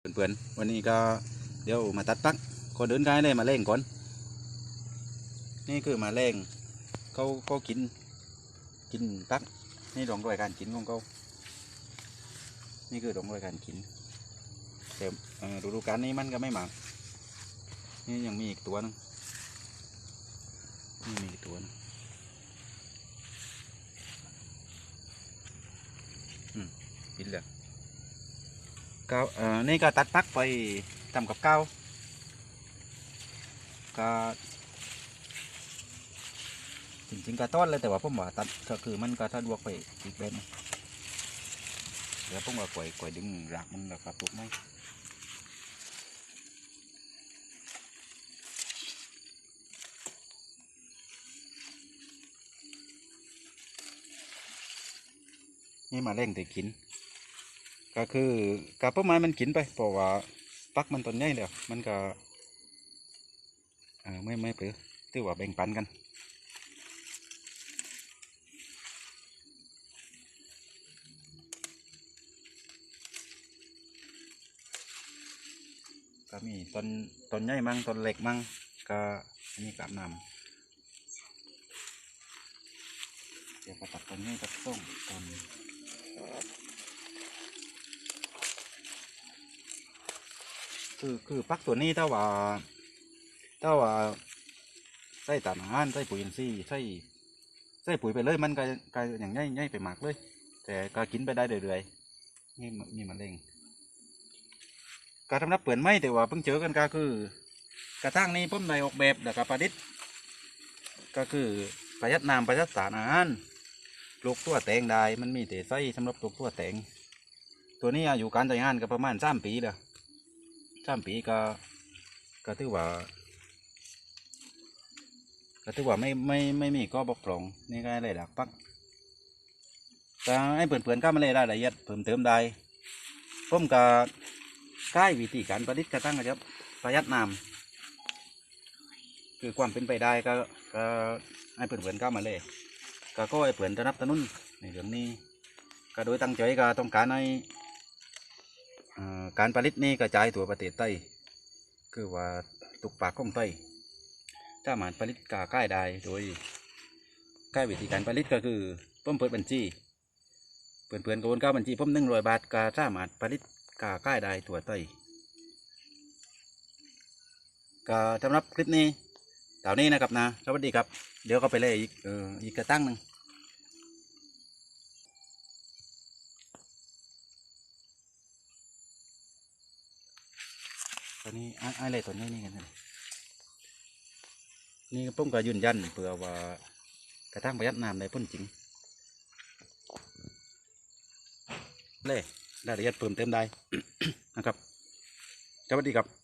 เพื่อนๆวันนี้ก็เดี๋ยวมาตัดปักก่อนเดินกายเลยมาเล่งก่อน นี่คือมาเล่งเขาเขากินกินปักนี่รองรอยการกินของเขานี่คือรองรอยการกินแต่เอ่อฤดูกาลนี้มันก็ไม่หมากนี่ยังมีอีกตัวนึงนี่มีอีกตัวนึงอืมกินเลย ก็เอ่อนี่ก็ตัดปักไปทำกับข้าวก็จริงๆก็ต้อนเลยแต่ว่าผมว่าตัดก็คือมันก็ถ้าดวกไปอีกแบบนึงเดี๋ยวผมว่าก่อยก่อยดึงรากมันแล้วครับปลูกไหมนี่มาเร่งแต่กิน ก็คือกับต้นไม้มันกินไปเพราะว่าปักมันต้นใหญ่แล้วมันก็เออไม่ไม่เปลือถือว่าแบ่งปันกันก็มีต้นต้นใหญ่มั่งต้นเล็กมั่งก็อันนี้กับนำเดี๋ยวก็ตัดต้นใหญ่ตัดต้นต้น คือคือปักตัวนี้ถ้าว่า ถ้าว่าใส่ตามอาหารใส่ปุ๋ยอินทรีย์ใส่ใส่ปุ๋ยไปเลยมันก็ก็อย่างง่ายง่ายไปหมากเลย แต่ก็กินไปได้เรื่อยๆนี่นี่มันเองการทำนับเปลี่ยนไม่แต่ว่าเพิ่งเจอกันก็คือ กระทั่งนี้ผมได้ออกแบบแล้วก็ประดิษฐ์ก็คือประหยัดน้ำประหยัดสารอาหารปลูกตัวแตงได้มันมีแต่ไส้สำหรับปลูกตัวแตงตัวนี้อายุการใช้งานก็ประมาณสามปีแล้ว สามปีก็ ก็ถือว่า ก็ถือว่าไม่ไม่ไม่มีก็บกพร่องนี่ก็เลยดักปักแต่ให้เพื่อนๆก็มาเลยรายละเอียดเพิ่มเติมได้ผมก็ใกล้วิธีการประดิษฐ์กระตั้งก็จะประหยัดน้ำคือความเป็นไปได้ก็ก็ให้เพื่อนๆก็มาเลยก็ก็ให้เพื่อนสนับสนุนในเรื่องนี้ก็โดยตั้งใจก็ต้องการให้ การผลิตนี้กระจายตัวประเทศไต้คือว่าตุกปากของไต้สามารถผลิตกาใกล้ได้โดยใกล้วิธีการผลิตก็คือผมเปิดบัญชีเพื่อนเพื่อนๆกวนก้าบัญชีผมหนึ่งร้อยบาทกาสามารถผลิตกาใกล้ได้ตัวไต้ก็สำหรับคลิปนี้เท่านี้นะครับนะสวัสดีครับ เดี๋ยวก็ไปเลยอีกอีกกระตั้งหนึ่ง ตอนนี้อะไรตัวนี้นี่กันนะนี่ผมก็ยืนยันเผื่อว่ากระทั่งประหยัดน้ำในพ่นจริงเล่รายละเอียดเพิ่มเติมได้นะครับสวัสดีครับ